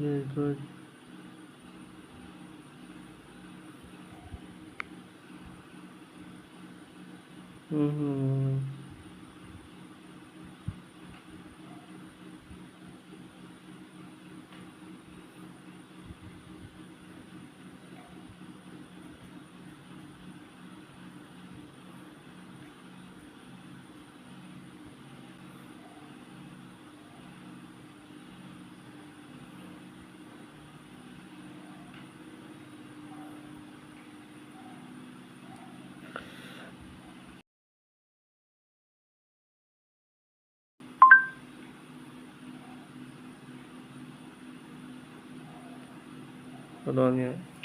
hmm hmm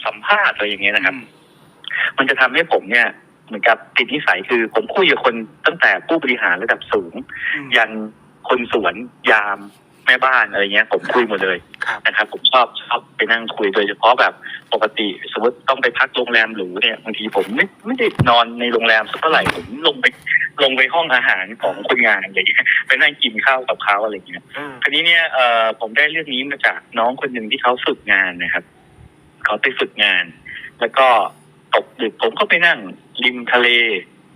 สัมภาษณ์อะไรอย่างเงี้ยนะครับ มันจะทำให้ผมเนี่ยเหมือนกับติดนิสัยคือ ผมคุยกับคนตั้งแต่ผู้บริหารระดับสูงอืมยันคนสวนยามแม่บ้านอะไรเงี้ย ผมคุยหมดเลยครับนะครับ ผมชอบชอบไปนั่งคุยโดยเฉพาะแบบปกติสมมติต้องไปพักโรงแรมหรูเนี่ยบางทีผมไม่ไม่ได้นอนในโรงแรมสักเท่าไหร่ผมลงไปลงไปห้องอาหารของคนงานอะไรอย่างเงี้ยไปนั่งกินข้าวกับเขาอะไรอย่างเงี้ยอืมทีนี้เนี่ยเอ่อผมได้เรื่องนี้มาจากน้องคนหนึ่งที่เขาฝึกงานนะครับ เขาไปฝึกงาน แล้วก็ตกดึกผมก็ไปนั่งริมทะเล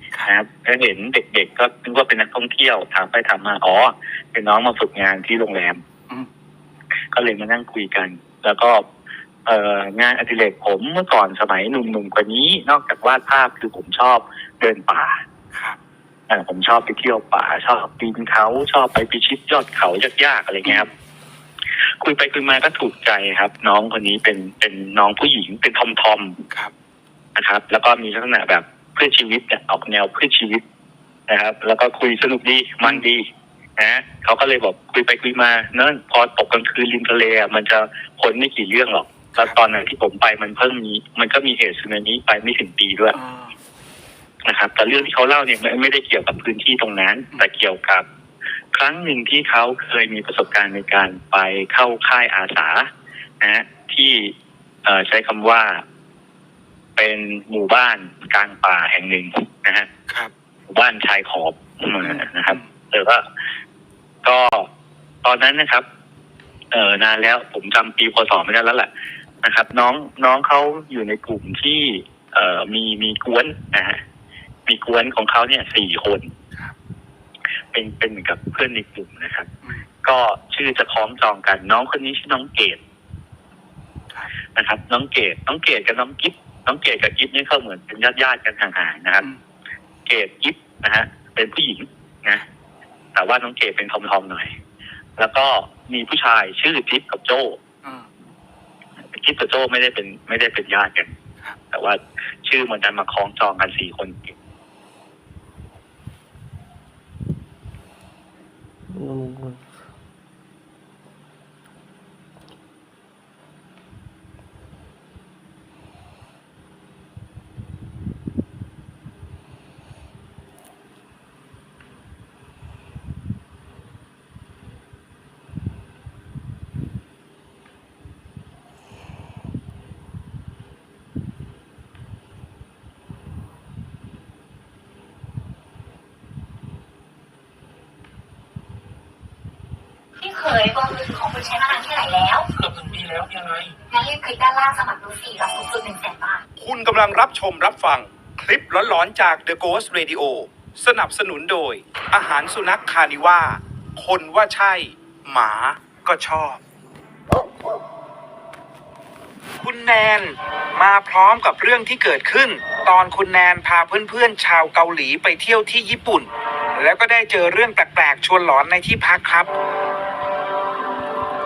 นะครับแล้วเห็นเด็กๆก็นึกว่าเป็นนักท่องเที่ยวถามไปถามมาอ๋อเป็นน้องมาฝึกงานที่โรงแรมอืมก็เลยมานั่งคุยกัน แล้วก็เอ่องานอดิเรกผมเมื่อก่อนสมัยหนุ่มๆกว่านี้ นอกจากวาดภาพคือผมชอบเดินป่าครับอ่าผมชอบไปเที่ยวป่า ชอบปีนเขาชอบไปพิชิตยอดเขายากๆอะไรเงี้ยครับ คุยไปคุยมาก็ถูกใจครับ น้องคนนี้เป็นเป็นน้องผู้หญิงเป็นทอมทอมครับๆนะครับ แล้วก็มีลักษณะแบบเพื่อชีวิตเนี่ยออกแนวเพื่อชีวิตนะครับ แล้วก็คุยสนุกดีมันดีนะเขาก็เลยบอกคุยไปคุยมาเนอะพอตกกลางคืนริมทะเลอะมันจะพ้นไม่กี่เรื่องหรอกแล้วตอนนั้นที่ผมไปมันเพิ่งมีมันก็มีเหตุสึนามิไปไม่ถึงปีด้วยอ่านะครับ แต่เรื่องที่เขาเล่าเนี่ยไม่ไม่ได้เกี่ยวกับพื้นที่ตรงนั้น แต่เกี่ยวกับ ครั้งหนึ่งที่เขาเคยมีประสบการณ์ในการไปเข้าค่ายอาสานะฮะที่เอ่อใช้คำว่า เป็นหมู่บ้านกลางป่าแห่งหนึ่งนะฮะครับหมู่บ้านชายขอบนะครับแต่ว่าก็ตอนนั้นนะครับ เอ่อนานแล้วผมจำปีพศไม่ได้แล้วแหละนะครับ น้องน้องเขาอยู่ในกลุ่มที่ เอ่อมีมีกวนนะฮะมีกวนของเขาเนี่ยสี่คนครับ เป็นเป็นเหมือนกับเพื่อนในกลุ่มนะครับอืมก็ชื่อจะคล้องจองกัน น้องคนนี้ชื่อน้องเกดครับนะครับ น้องเกดน้องเกดกับน้องกิฟน้องเกดกับกิฟนี่เขาเหมือนเป็นญาติญาติๆกันห่างๆนะครับอืมเกดกิฟนะฮะเป็นผู้หญิงนะแต่ว่าน้องเกดเป็นทอมทอมๆหน่อย แล้วก็มีผู้ชายชื่อทิปกับโจอืมทิปกับโจไม่ได้เป็น ไม่ได้เป็นญาติกันครับแต่ว่าชื่อมันดันมาคล้องจองกันสี่คน Ano mo เขยกองมือถือของคุณใช้มานานแค่ไหนแล้วเกือบหนึ่งปีแล้วยังไงงั้นรีบคลิกด้านล่างสมัครดูฟรีรับสูงสุดหนึ่งแสนบาท คุณกำลังรับชมรับฟังคลิปหลอนๆจาก The Ghost Radio สนับสนุนโดย อาหารสุนัขคานิว่า คนว่าใช่ หมาก็ชอบ คุณแนน มาพร้อมกับเรื่องที่เกิดขึ้น ตอนคุณแนนพาเพื่อนๆ ชาวเกาหลีไปเที่ยวที่ญี่ปุ่น แล้วก็ได้เจอเรื่องแปลกๆ ชวนหลอนในที่พักครับ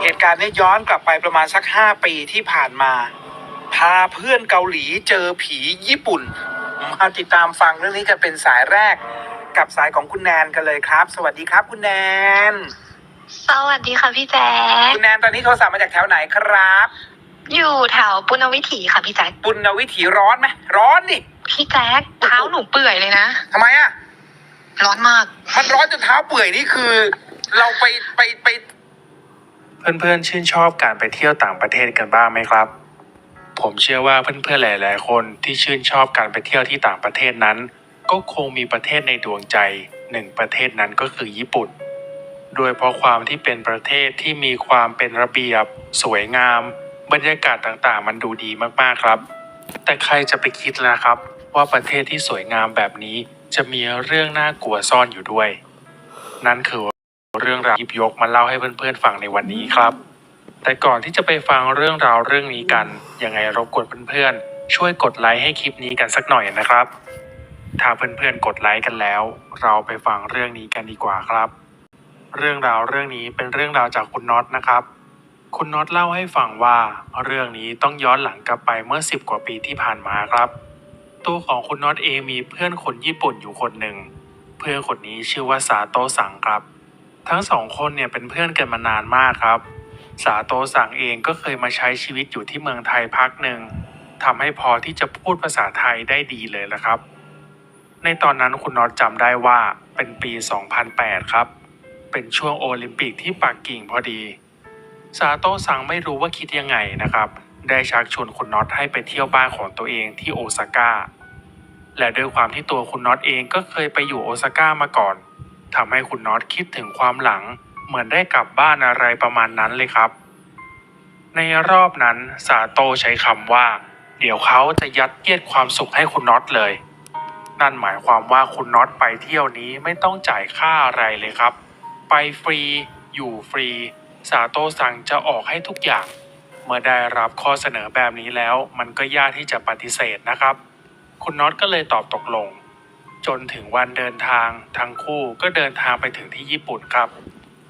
เหตุการณ์นี้ย้อนกลับไปประมาณสัก 5 ปีที่ผ่านมา พาเพื่อนเกาหลีเจอผีญี่ปุ่น มาติดตามฟังเรื่องนี้กันเป็นสายแรกกับสายของคุณแนนกันเลยครับ สวัสดีครับคุณแนน สวัสดีค่ะพี่แจ๊คคุณแนนตอนนี้โทรศัพท์มาจากแถวไหนครับ อยู่แถวปุณณวิถีค่ะพี่แจ๊คปุณณวิถีร้อนไหมร้อนดิพี่แจ๊คเท้าหนูเปื่อยเลยนะทำไมอะ ร้อนมาก มันร้อนจนเท้าเปื่อยนี่คือ เราไปไปไป เพื่อนๆชื่นชอบการไปเที่ยวต่างประเทศกันบ้างไหมครับ ผมเชื่อว่าเพื่อนๆหลาย ๆ คนที่ชื่นชอบการไปเที่ยวที่ต่างประเทศนั้น ก็คงมีประเทศในดวงใจหนึ่งประเทศนั้นก็คือญี่ปุ่น โดยเพราะความที่เป็นประเทศที่มีความเป็นระเบียบ สวยงาม บรรยากาศต่างๆ มันดูดีมากๆครับ แต่ใครจะไปคิดล่ะครับ ว่าประเทศที่สวยงามแบบนี้จะมีเรื่องน่ากลัวซ่อนอยู่ด้วย นั่นคือ เรื่องราวหยิบยกมาเล่าให้เพื่อนๆฟังในวันนี้ครับ แต่ก่อนที่จะไปฟังเรื่องราวเรื่องนี้กัน ยังไงรบกวนเพื่อนๆ ช่วยกดไลค์ให้คลิปนี้กันสักหน่อยนะครับ ถ้าเพื่อนๆ กดไลค์กันแล้ว เราไปฟังเรื่องนี้กันดีกว่าครับ เรื่องราวเรื่องนี้เป็นเรื่องราวจากคุณน็อตนะครับ คุณน็อตเล่าให้ฟังว่าเรื่องนี้ต้องย้อนหลังกลับไปเมื่อ 10 กว่าปีที่ผ่านมาครับ ตัวของคุณน็อตเองมีเพื่อนคนญี่ปุ่นอยู่คนหนึ่ง เพื่อนคนนี้ชื่อว่าซาโตะสังครับ ทั้งสองคนเนี่ยเป็นเพื่อนกันมานานมากครับซาโตสังเองก็เคยมาใช้ชีวิตอยู่ที่เมืองไทยพักหนึ่งทำให้พอที่จะพูดภาษาไทยได้ดีเลยละครับ ในตอนนั้นคุณน็อตจำได้ว่าเป็นปี 2008 ครับ เป็นช่วงโอลิมปิกที่ปักกิ่งพอดี ซาโตะสังไม่รู้ว่าคิดยังไงนะครับ ได้ชักชวนคุณน็อตให้ไปเที่ยวบ้านของตัวเองที่โอซาก้า และด้วยความที่ตัวคุณน็อตเองก็เคยไปอยู่โอซาก้ามาก่อน ทำให้คุณน็อตคิดถึงความหลัง เหมือนได้กลับบ้านอะไรประมาณนั้นเลยครับ ในรอบนั้นซาโตใช้คำว่า เดี๋ยวเขาจะยัดเยียดความสุขให้คุณน็อตเลย นั่นหมายความว่าคุณน็อตไปเที่ยวนี้ไม่ต้องจ่ายค่าอะไรเลยครับ ไปฟรี อยู่ฟรีซาโตสั่งจะออกให้ทุกอย่าง เมื่อได้รับข้อเสนอแบบนี้แล้ว มันก็ยากที่จะปฏิเสธนะครับ คุณน็อตก็เลยตอบตกลง จนถึงวันเดินทาง ทั้งคู่ก็เดินทางไปถึงที่ญี่ปุ่นครับ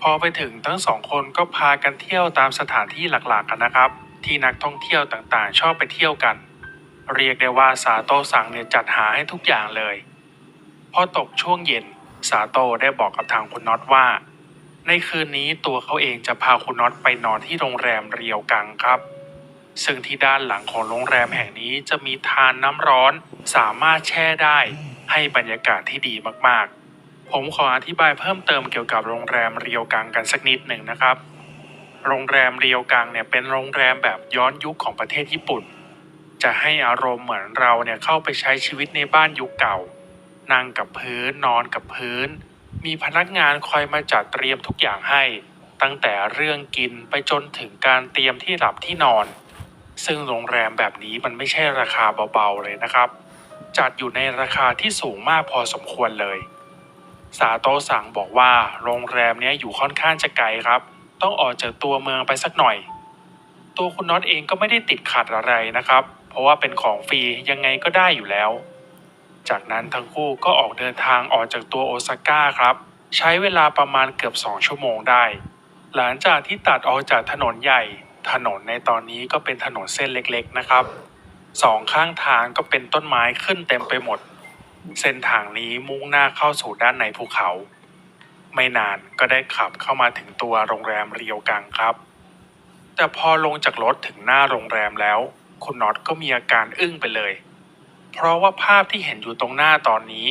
พอไปถึงทั้งสองคนก็พากันเที่ยวตามสถานที่หลักๆกันนะครับ ที่นักท่องเที่ยวต่างๆ ชอบไปเที่ยวกัน เรียกได้ว่าซาโตสั่งเนี่ยจัดหาให้ทุกอย่างเลย พอตกช่วงเย็นซาโตได้บอกกับทางคุณน็อตว่า ในคืนนี้ตัวเขาเองจะพาคุณน็อตไปนอนที่โรงแรมเรียวกังครับซึ่งที่ด้านหลังของโรงแรมแห่งนี้จะมีทานน้ำร้อนสามารถแช่ได้ ให้บรรยากาศที่ดีมากๆ ผมขออธิบายเพิ่มเติมเกี่ยวกับโรงแรมเรียวกังกันสักนิดหนึ่งนะครับ โรงแรมเรียวกังเนี่ยเป็นโรงแรมแบบย้อนยุคของประเทศญี่ปุ่น จะให้อารมณ์เหมือนเราเนี่ยเข้าไปใช้ชีวิตในบ้านยุคเก่า นั่งกับพื้นนอนกับพื้น มีพนักงานคอยมาจัดเตรียมทุกอย่างให้ ตั้งแต่เรื่องกินไปจนถึงการเตรียมที่หลับที่นอน ซึ่งโรงแรมแบบนี้มันไม่ใช่ราคาเบาๆเลยนะครับ จัดอยู่ในราคาที่สูงมากพอสมควรเลย สาโตสั่งบอกว่าโรงแรมนี้อยู่ค่อนข้างจะไกลครับ ต้องออกจากตัวเมืองไปสักหน่อย ตัวคุณน็อตเองก็ไม่ได้ติดขัดอะไรนะครับ เพราะว่าเป็นของฟรียังไงก็ได้อยู่แล้ว จากนั้นทั้งคู่ก็ออกเดินทางออกจากตัวโอซาก้าครับ ใช้เวลาประมาณเกือบ 2 ชั่วโมงได้ หลังจากที่ตัดออกจากถนนใหญ่ ถนนในตอนนี้ก็เป็นถนนเส้นเล็กๆนะครับ สองข้างทางก็เป็นต้นไม้ขึ้นเต็มไปหมด เส้นทางนี้มุ่งหน้าเข้าสู่ด้านในภูเขา ไม่นานก็ได้ขับเข้ามาถึงตัวโรงแรมเรียวกังครับ แต่พอลงจากรถถึงหน้าโรงแรมแล้ว คุณน็อตก็มีอาการอึ้งไปเลย เพราะว่าภาพที่เห็นอยู่ตรงหน้าตอนนี้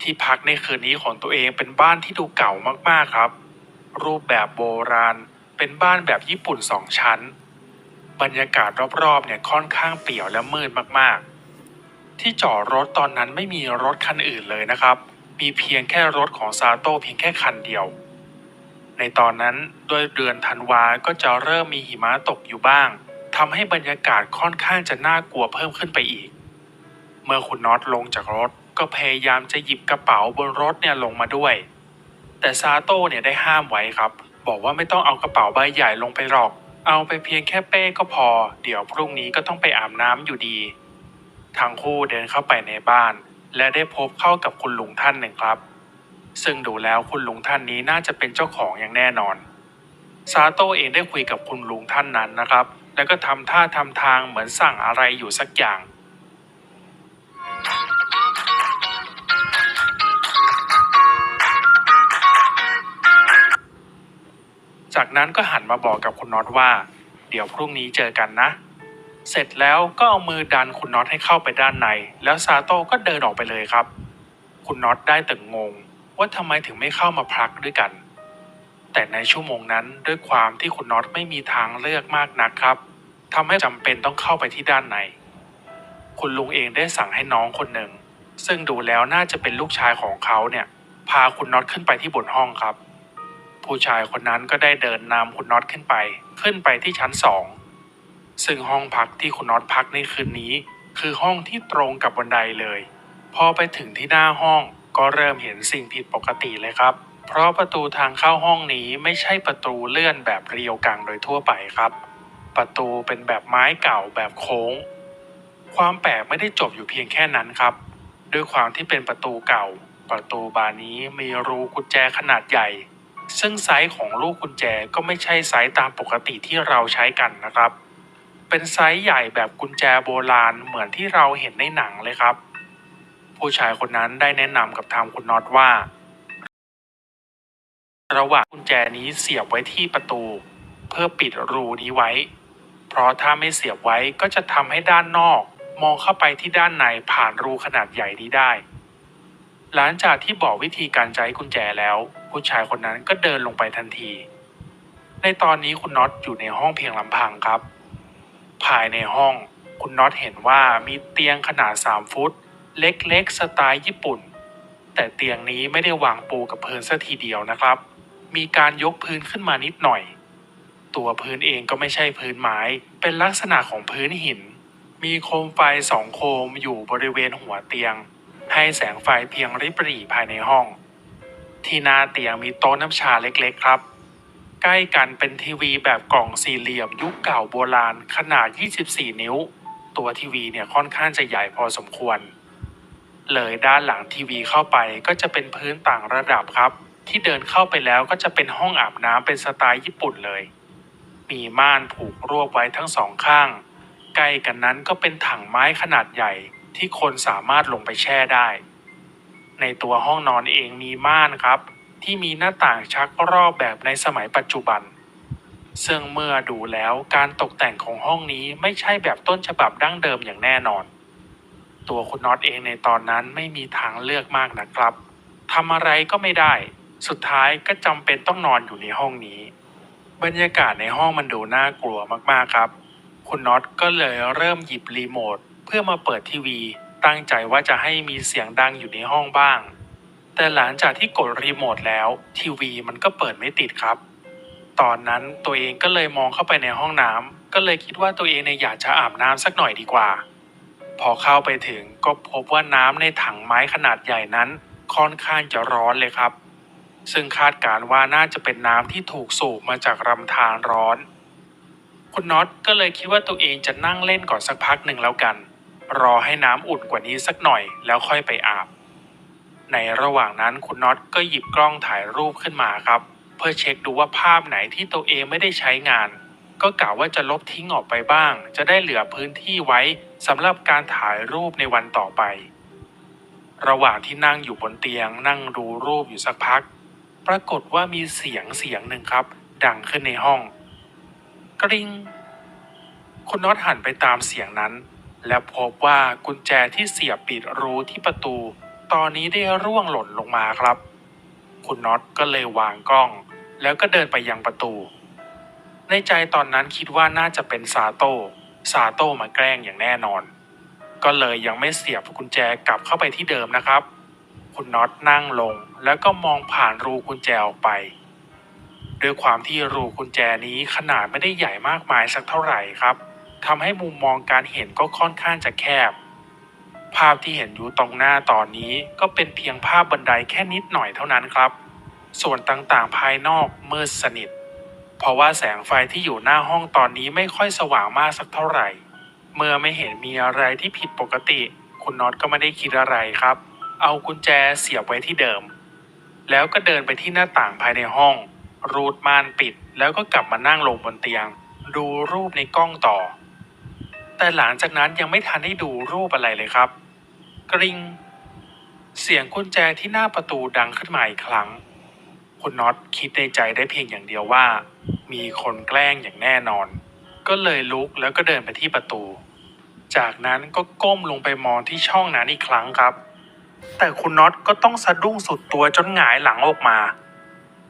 ที่พักในคืนนี้ของตัวเองเป็นบ้านที่ดูเก่ามากๆครับ รูปแบบโบราณ เป็นบ้านแบบญี่ปุ่นสองชั้น บรรยากาศรอบๆเนี่ยค่อนข้างเปี่ยวและมืดมากๆ ที่จอดรถตอนนั้นไม่มีรถคันอื่นเลยนะครับ มีเพียงแค่รถของซาโต้เพียงแค่คันเดียว ในตอนนั้นโดยเดือนธันวาก็จะเริ่มมีหิมะตกอยู่บ้างทำให้บรรยากาศค่อนข้างจะน่ากลัวเพิ่มขึ้นไปอีก เมื่อคุณน็อตลงจากรถก็พยายามจะหยิบกระเป๋าบนรถเนี่ยลงมาด้วย แต่ซาโต้เนี่ยได้ห้ามไว้ครับ บอกว่าไม่ต้องเอากระเป๋าใบใหญ่ลงไปหรอก เอาไปเพียงแค่เป้ก็พอ เดี๋ยวพรุ่งนี้ก็ต้องไปอาบน้ำอยู่ดี ทั้งคู่เดินเข้าไปในบ้าน และได้พบเข้ากับคุณลุงท่านหนึ่งครับ ซึ่งดูแล้วคุณลุงท่านนี้น่าจะเป็นเจ้าของอย่างแน่นอน ซาโต้เองได้คุยกับคุณลุงท่านนั้นนะครับ แล้วก็ทำท่าทำทางเหมือนสั่งอะไรอยู่สักอย่าง จากนั้นก็หันมาบอกกับคุณน็อตว่า เดี๋ยวพรุ่งนี้เจอกันนะ เสร็จแล้วก็เอามือดันคุณน็อตให้เข้าไปด้านใน แล้วซาโต้ก็เดินออกไปเลยครับ คุณน็อตได้แต่งง ว่าทำไมถึงไม่เข้ามาพักด้วยกัน แต่ในชั่วโมงนั้นด้วยความที่คุณน็อตไม่มีทางเลือกมากนักครับทำให้จำเป็นต้องเข้าไปที่ด้านในคุณลุงเองได้สั่งให้น้องคนหนึ่ง ซึ่งดูแล้วน่าจะเป็นลูกชายของเขาเนี่ย พาคุณน็อตขึ้นไปที่บนห้องครับ ผู้ชายคนนั้นก็ได้เดินนำคุณน็อตขึ้นไป ขึ้นไปที่ชั้นสองซึ่งห้องพักที่คุณน็อตพักในคืนนี้ คือห้องที่ตรงกับบันไดเลย พอไปถึงที่หน้าห้องก็เริ่มเห็นสิ่งผิดปกติเลยครับ เพราะประตูทางเข้าห้องนี้ไม่ใช่ประตูเลื่อนแบบเรียวกังโดยทั่วไปครับ ประตูเป็นแบบไม้เก่าแบบโค้ง ความแปลกไม่ได้จบอยู่เพียงแค่นั้นครับ ด้วยความที่เป็นประตูเก่า ประตูบานนี้มีรูกุญแจขนาดใหญ่ ซึ่งไซส์ของลูกกุญแจก็ไม่ใช่ไซส์ตามปกติที่เราใช้กันนะครับ เป็นไซส์ใหญ่แบบกุญแจโบราณเหมือนที่เราเห็นในหนังเลยครับ ผู้ชายคนนั้นได้แนะนำกับทางคุณน็อตว่า ระหว่างกุญแจนี้เสียบไว้ที่ประตู เพื่อปิดรูนี้ไว้ เพราะถ้าไม่เสียบไว้ก็จะทำให้ด้านนอก มองเข้าไปที่ด้านในผ่านรูขนาดใหญ่นี้ได้ หลังจากที่บอกวิธีการใช้กุญแจแล้ว ผู้ชายคนนั้นก็เดินลงไปทันที ในตอนนี้คุณน็อตอยู่ในห้องเพียงลำพังครับ ภายในห้องคุณน็อตเห็นว่ามีเตียงขนาด 3 ฟุต เล็กๆ สไตล์ญี่ปุ่น แต่เตียงนี้ไม่ได้วางปูกับพื้นซะทีเดียวนะครับ มีการยกพื้นขึ้นมานิดหน่อย ตัวพื้นเองก็ไม่ใช่พื้นไม้ เป็นลักษณะของพื้นหิน มีโคมไฟสองโคมอยู่บริเวณหัวเตียง ให้แสงไฟเพียงริบหรี่ภายในห้อง ที่หน้าเตียงมีโต๊ะน้ำชาเล็กๆครับ ใกล้กันเป็นทีวีแบบกล่องสี่เหลี่ยมยุคเก่าโบราณขนาด 24 นิ้ว ตัวทีวีเนี่ยค่อนข้างจะใหญ่พอสมควร เลยด้านหลังทีวีเข้าไปก็จะเป็นพื้นต่างระดับครับ ที่เดินเข้าไปแล้วก็จะเป็นห้องอาบน้ำเป็นสไตล์ญี่ปุ่นเลย มีม่านผูกรวบไว้ทั้งสองข้าง ใกล้กันนั้นก็เป็นถังไม้ขนาดใหญ่ ที่คนสามารถลงไปแช่ได้ ในตัวห้องนอนเองมีม่านครับ ที่มีหน้าต่างชักรอบแบบในสมัยปัจจุบัน ซึ่งเมื่อดูแล้วการตกแต่งของห้องนี้ไม่ใช่แบบต้นฉบับดั้งเดิมอย่างแน่นอน ตัวคุณน็อตเองในตอนนั้นไม่มีทางเลือกมากนะครับทำอะไรก็ไม่ได้ สุดท้ายก็จำเป็นต้องนอนอยู่ในห้องนี้ บรรยากาศในห้องมันดูน่ากลัวมากๆครับ คุณน็อตก็เลยเริ่มหยิบรีโมท เพื่อมาเปิดทีวี ตั้งใจว่าจะให้มีเสียงดังอยู่ในห้องบ้าง แต่หลังจากที่กดรีโมทแล้วทีวีมันก็เปิดไม่ติดครับ ตอนนั้นตัวเองก็เลยมองเข้าไปในห้องน้ำก็เลยคิดว่าตัวเองเนี่ยอยากจะอาบน้ำสักหน่อยดีกว่า พอเข้าไปถึงก็พบว่าน้ำในถังไม้ขนาดใหญ่นั้น ค่อนข้างจะร้อนเลยครับ ซึ่งคาดการณ์ว่าน่าจะเป็นน้ำที่ถูกสูบมาจากลำธารร้อนคุณน็อตก็เลยคิดว่าตัวเองจะนั่งเล่นก่อนสักพักหนึ่งแล้วกัน รอให้น้ำอุ่นกว่านี้สักหน่อยแล้วค่อยไปอาบ ในระหว่างนั้นคุณน็อตก็หยิบกล้องถ่ายรูปขึ้นมาครับ เพื่อเช็คดูว่าภาพไหนที่ตัวเองไม่ได้ใช้งาน ก็กะว่าจะลบทิ้งออกไปบ้าง จะได้เหลือพื้นที่ไว้สำหรับการถ่ายรูปในวันต่อไป ระหว่างที่นั่งอยู่บนเตียงนั่งดูรูปอยู่สักพัก ปรากฏว่ามีเสียงเสียงหนึ่งครับ ดังขึ้นในห้อง กริง คุณน็อตหันไปตามเสียงนั้น และพบว่ากุญแจที่เสียบปิดรูที่ประตู ตอนนี้ได้ร่วงหล่นลงมาครับ คุณน็อตก็เลยวางกล้อง แล้วก็เดินไปยังประตู ในใจตอนนั้นคิดว่าน่าจะเป็นซาโต้ซาโต้มาแกล้งอย่างแน่นอน ก็เลยยังไม่เสียบกุญแจกลับเข้าไปที่เดิมนะครับ คุณน็อตนั่งลงแล้วก็มองผ่านรูกุญแจออกไปด้วยความที่รูกุญแจนี้ขนาดไม่ได้ใหญ่มากมายสักเท่าไหร่ครับ ทำให้มุมมองการเห็นก็ค่อนข้างจะแคบ ภาพที่เห็นอยู่ตรงหน้าตอนนี้ก็เป็นเพียงภาพบันไดแค่นิดหน่อยเท่านั้นครับ ส่วนต่างๆภายนอกมืดสนิท เพราะว่าแสงไฟที่อยู่หน้าห้องตอนนี้ไม่ค่อยสว่างมากสักเท่าไหร่ เมื่อไม่เห็นมีอะไรที่ผิดปกติ คุณน็อตก็ไม่ได้คิดอะไรครับ เอากุญแจเสียบไว้ที่เดิม แล้วก็เดินไปที่หน้าต่างภายในห้อง รูดม่านปิด แล้วก็กลับมานั่งลงบนเตียง ดูรูปในกล้องต่อ แต่หลังจากนั้นยังไม่ทันได้ดูรูปอะไรเลยครับ กริงเสียงกุญแจที่หน้าประตูดังขึ้นมาอีกครั้ง คุณน็อตคิดในใจได้เพียงอย่างเดียวว่า มีคนแกล้งอย่างแน่นอน ก็เลยลุกแล้วก็เดินไปที่ประตู จากนั้นก็ก้มลงไปมองที่ช่องนั้นอีกครั้งครับ แต่คุณน็อตก็ต้องสะดุ้งสุดตัวจนหงายหลังออกมา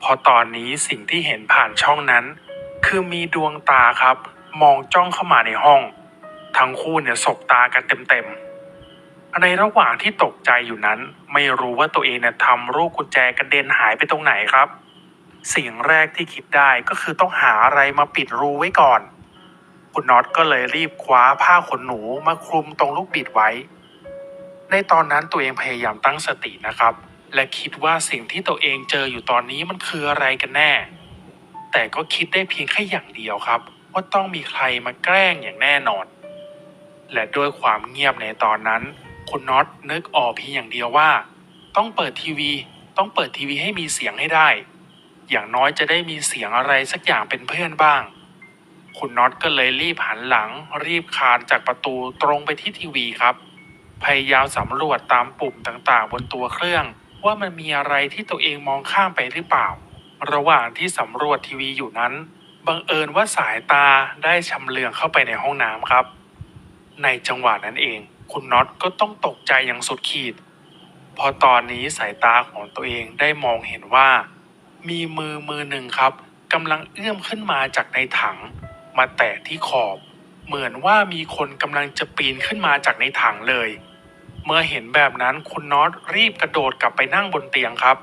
พราะตอนนี้สิ่งที่เห็นผ่านช่องนั้น คือมีดวงตาครับ มองจ้องเข้ามาในห้อง ทั้งคู่เนี่ยสบตากันเต็มๆ ในระหว่างที่ตกใจอยู่นั้น ไม่รู้ว่าตัวเองเนี่ยทำรูปกุญแจกระเด็นหายไปตรงไหนครับ สิ่งแรกที่คิดได้ก็คือต้องหาอะไรมาปิดรูไว้ก่อน คุณน็อตก็เลยรีบคว้าผ้าขนหนูมาคลุมตรงลูกบิดไว้ ในตอนนั้นตัวเองพยายามตั้งสตินะครับ และคิดว่าสิ่งที่ตัวเองเจออยู่ตอนนี้มันคืออะไรกันแน่ แต่ก็คิดได้เพียงแค่อย่างเดียวครับว่าต้องมีใครมาแกล้งอย่างแน่นอน และด้วยความเงียบในตอนนั้น คุณน็อตนึกออกเพียงอย่างเดียวว่า ต้องเปิดทีวี ต้องเปิดทีวีให้มีเสียงให้ได้ อย่างน้อยจะได้มีเสียงอะไรสักอย่างเป็นเพื่อนบ้าง คุณน็อตก็เลยรีบหันหลัง รีบคานจากประตูตรงไปที่ทีวีครับ พยายามสำรวจตามปุ่มต่างๆ บนตัวเครื่อง ว่ามันมีอะไรที่ตัวเองมองข้ามไปหรือเปล่า ระหว่างที่สำรวจทีวีอยู่นั้นบังเอิญว่าสายตาได้ชำเลืองเข้าไปในห้องน้ำครับ ในจังหวะนั้นเอง คุณน็อตก็ต้องตกใจอย่างสุดขีด พอตอนนี้สายตาของตัวเองได้มองเห็นว่า มีมือมือหนึ่งครับกำลังเอื้อมขึ้นมาจากในถัง มาแตะที่ขอบ เหมือนว่ามีคนกำลังจะปีนขึ้นมาจากในถังเลย เมื่อเห็นแบบนั้นคุณน็อตรีบกระโดดกลับไปนั่งบนเตียงครับ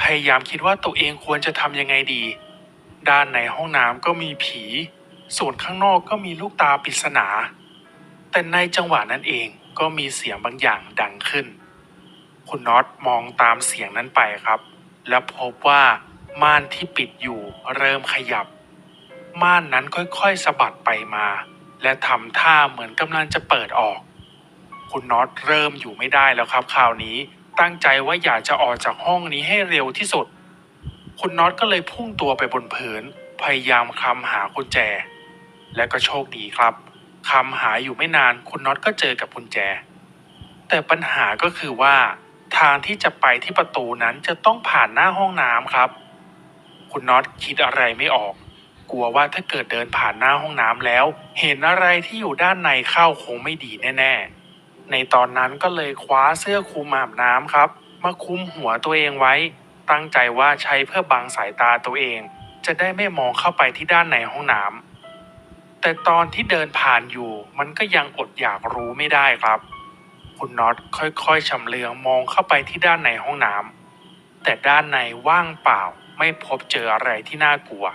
พยายามคิดว่าตัวเองควรจะทำยังไงดี ด้านในห้องน้ำก็มีผี ส่วนข้างนอกก็มีลูกตาปริศนา แต่ในจังหวะนั้นเองก็มีเสียงบางอย่างดังขึ้น คุณน็อตมองตามเสียงนั้นไปครับ และพบว่าม่านที่ปิดอยู่เริ่มขยับ ม่านนั้นค่อยๆสะบัดไปมา และทำท่าเหมือนกำลังจะเปิดออก คุณน็อตเริ่มอยู่ไม่ได้แล้วครับคราวนี้ตั้งใจว่าอยากจะออกจากห้องนี้ให้เร็วที่สุด คุณน็อตก็เลยพุ่งตัวไปบนผืนพยายามคลำหากุญแจ และก็โชคดีครับ คำหายอยู่ไม่นานคุณน็อตก็เจอกับกุญแจ แต่ปัญหาก็คือว่า ทางที่จะไปที่ประตูนั้นจะต้องผ่านหน้าห้องน้ำครับ คุณน็อตคิดอะไรไม่ออก กลัวว่าถ้าเกิดเดินผ่านหน้าห้องน้ำแล้ว เห็นอะไรที่อยู่ด้านในเข้าคงไม่ดีแน่ ๆ ในตอนนั้นก็เลยคว้าเสื้อคลุมอาบน้ำครับ มาคลุมหัวตัวเองไว้ ตั้งใจว่าใช้เพื่อบังสายตาตัวเอง จะได้ไม่มองเข้าไปที่ด้านในห้องน้ำ แต่ตอนที่เดินผ่านอยู่ มันก็ยังอดอยากรู้ไม่ได้ครับ คุณน็อตค่อยๆชำเลืองมองเข้าไปที่ด้านในห้องน้ำแต่ด้านในว่างเปล่าไม่พบเจออะไรที่น่ากลัว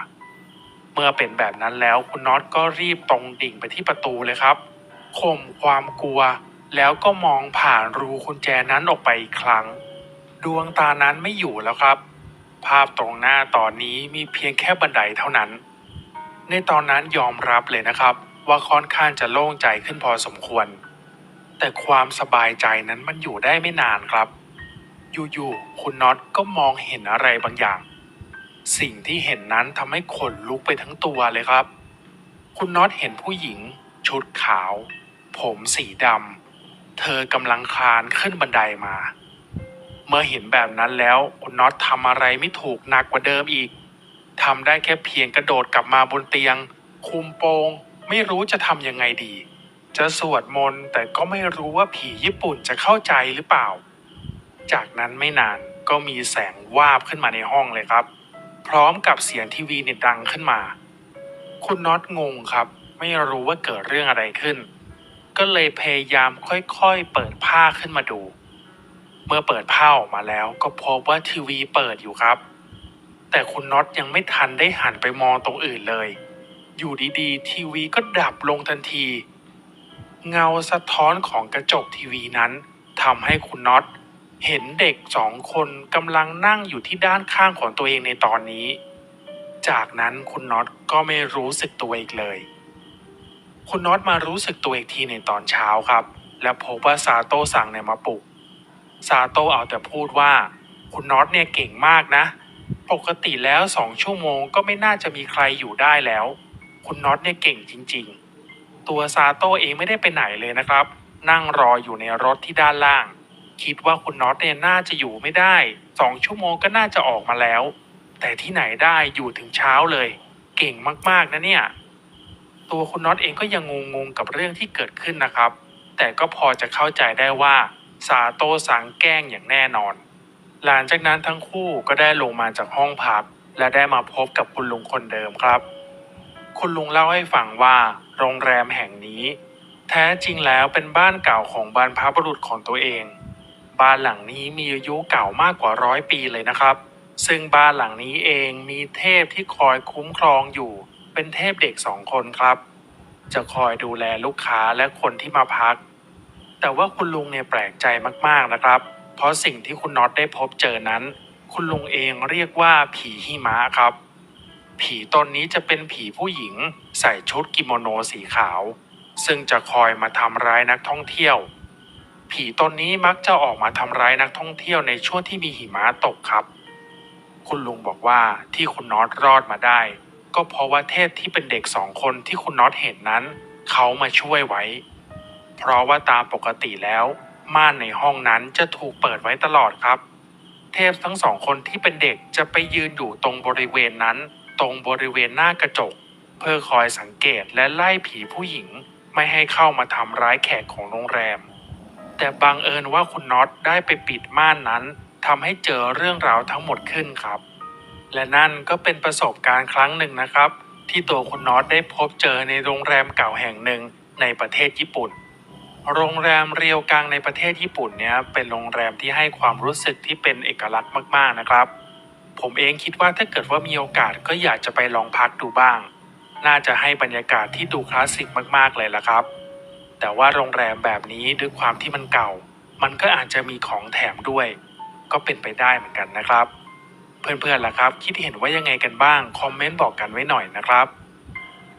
เมื่อเป็นแบบนั้นแล้วคุณน็อตก็รีบตรงดิ่งไปที่ประตูเลยครับข่มความกลัว แล้วก็มองผ่านรูกุญแจนั้นออกไปอีกครั้ง ดวงตานั้นไม่อยู่แล้วครับ ภาพตรงหน้าตอนนี้มีเพียงแค่บันไดเท่านั้น ในตอนนั้นยอมรับเลยนะครับว่าค่อนข้างจะโล่งใจขึ้นพอสมควร แต่ความสบายใจนั้นมันอยู่ได้ไม่นานครับ อยู่ๆคุณน็อตก็มองเห็นอะไรบางอย่าง สิ่งที่เห็นนั้นทำให้ขนลุกไปทั้งตัวเลยครับ คุณน็อตเห็นผู้หญิง ชุดขาว ผมสีดำเธอกำลังคลานขึ้นบันไดมา เมื่อเห็นแบบนั้นแล้วคุณน็อตทำอะไรไม่ถูกหนักกว่าเดิมอีก ทำได้แค่เพียงกระโดดกลับมาบนเตียง คุมโปง ไม่รู้จะทำยังไงดี จะสวดมนต์แต่ก็ไม่รู้ว่าผีญี่ปุ่นจะเข้าใจหรือเปล่า จากนั้นไม่นานก็มีแสงวาบขึ้นมาในห้องเลยครับ พร้อมกับเสียงทีวีเนี่ยดังขึ้นมา คุณน็อตงงครับ ไม่รู้ว่าเกิดเรื่องอะไรขึ้น ก็เลยพยายามค่อยๆ เปิดผ้าขึ้นมาดู เมื่อเปิดผ้าออกมาแล้วก็พบว่าทีวีเปิดอยู่ครับ แต่คุณน็อตยังไม่ทันได้หันไปมองตรงอื่นเลย อยู่ดีๆ ทีวีก็ดับลงทันที เงาสะท้อนของกระจกทีวีนั้นทำให้คุณน็อตเห็นเด็กสองคนกำลังนั่งอยู่ที่ด้านข้างของตัวเองในตอนนี้ จากนั้นคุณน็อตก็ไม่รู้สึกตัวอีกเลย คุณน็อตมารู้สึกตัวอีกทีในตอนเช้าครับ และพบว่าซาโต้สั่งเนี่ยมาปลุกซาโต้เอาแต่พูดว่า คุณน็อตเนี่ยเก่งมากนะ ปกติแล้วสองชั่วโมงก็ไม่น่าจะมีใครอยู่ได้แล้ว คุณน็อตเนี่ยเก่งจริง ๆ ตัวซาโต้เองไม่ได้ไปไหนเลยนะครับ นั่งรออยู่ในรถที่ด้านล่าง คิดว่าคุณน็อตเนี่ยน่าจะอยู่ไม่ได้สองชั่วโมงก็น่าจะออกมาแล้ว แต่ที่ไหนได้อยู่ถึงเช้าเลย เก่งมากๆนะเนี่ย ตัวคุณน็อตเองก็ยังงงๆกับเรื่องที่เกิดขึ้นนะครับ แต่ก็พอจะเข้าใจได้ว่าซาโต้สั่งแกล้งอย่างแน่นอน หลังจากนั้นทั้งคู่ก็ได้ลงมาจากห้องพักและได้มาพบกับคุณลุงคนเดิมครับ คุณลุงเล่าให้ฟังว่าโรงแรมแห่งนี้ แท้จริงแล้วเป็นบ้านเก่าของบรรพบุรุษของตัวเอง บ้านหลังนี้มีอายุเก่ามากกว่าร้อยปีเลยนะครับ ซึ่งบ้านหลังนี้เองมีเทพที่คอยคุ้มครองอยู่ เป็นเทพเด็กสองคนครับ จะคอยดูแลลูกค้าและคนที่มาพัก แต่ว่าคุณลุงเนี่ยแปลกใจมากๆนะครับ เพราะสิ่งที่คุณน็อตได้พบเจอนั้น คุณลุงเองเรียกว่าผีหิมะครับ ผีตนนี้จะเป็นผีผู้หญิงใส่ชุดกิโมโนสีขาว ซึ่งจะคอยมาทำร้ายนักท่องเที่ยว ผีตนนี้มักจะออกมาทำร้ายนักท่องเที่ยวในช่วงที่มีหิมะตกครับ คุณลุงบอกว่าที่คุณน็อตรอดมาได้ ก็เพราะว่าเทพที่เป็นเด็กสองคนที่คุณน็อตเห็นนั้น เขามาช่วยไว้ เพราะว่าตามปกติแล้ว ม่านในห้องนั้นจะถูกเปิดไว้ตลอดครับ เทพทั้งสองคนที่เป็นเด็กจะไปยืนอยู่ตรงบริเวณนั้น ตรงบริเวณหน้ากระจก เพื่อคอยสังเกตและไล่ผีผู้หญิง ไม่ให้เข้ามาทำร้ายแขกของโรงแรม แต่บังเอิญว่าคุณน็อตได้ไปปิดม่านนั้นทำให้เจอเรื่องราวทั้งหมดขึ้นครับ และนั่นก็เป็นประสบการณ์ครั้งหนึ่งนะครับ ที่ตัวคุณน็อตได้พบเจอในโรงแรมเก่าแห่งหนึ่งในประเทศญี่ปุ่น โรงแรมเรียวกังในประเทศญี่ปุ่นเนี่ยเป็นโรงแรมที่ให้ความรู้สึกที่เป็นเอกลักษณ์มาก ๆนะครับ ผมเองคิดว่าถ้าเกิดว่ามีโอกาสก็อยากจะไปลองพักดูบ้าง น่าจะให้บรรยากาศที่ดูคลาสสิกมากๆเลยละครับ แต่ว่าโรงแรมแบบนี้ด้วยความที่มันเก่า มันก็อาจจะมีของแถมด้วย ก็เป็นไปได้เหมือนกันนะครับ เพื่อนๆล่ะครับ คิดเห็นว่ายังไงกันบ้างคอมเมนต์บอกกันไว้หน่อยนะครับ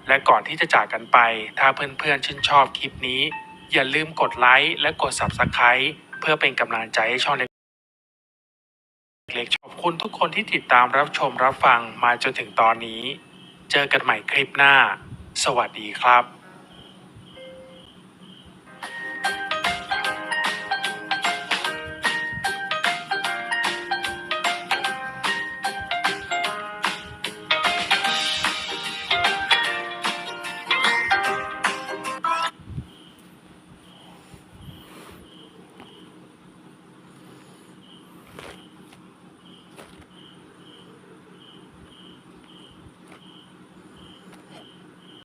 และก่อนที่จะจากกันไป ถ้าเพื่อนๆชื่นชอบคลิปนี้ อย่าลืมกดไลค์และกด Subscribe เพื่อเป็นกำลังใจให้ช่องเล็กๆขอบคุณทุกคนที่ติดตามรับชมรับฟังมาจนถึงตอนนี้ เจอกันใหม่คลิปหน้า สวัสดีครับ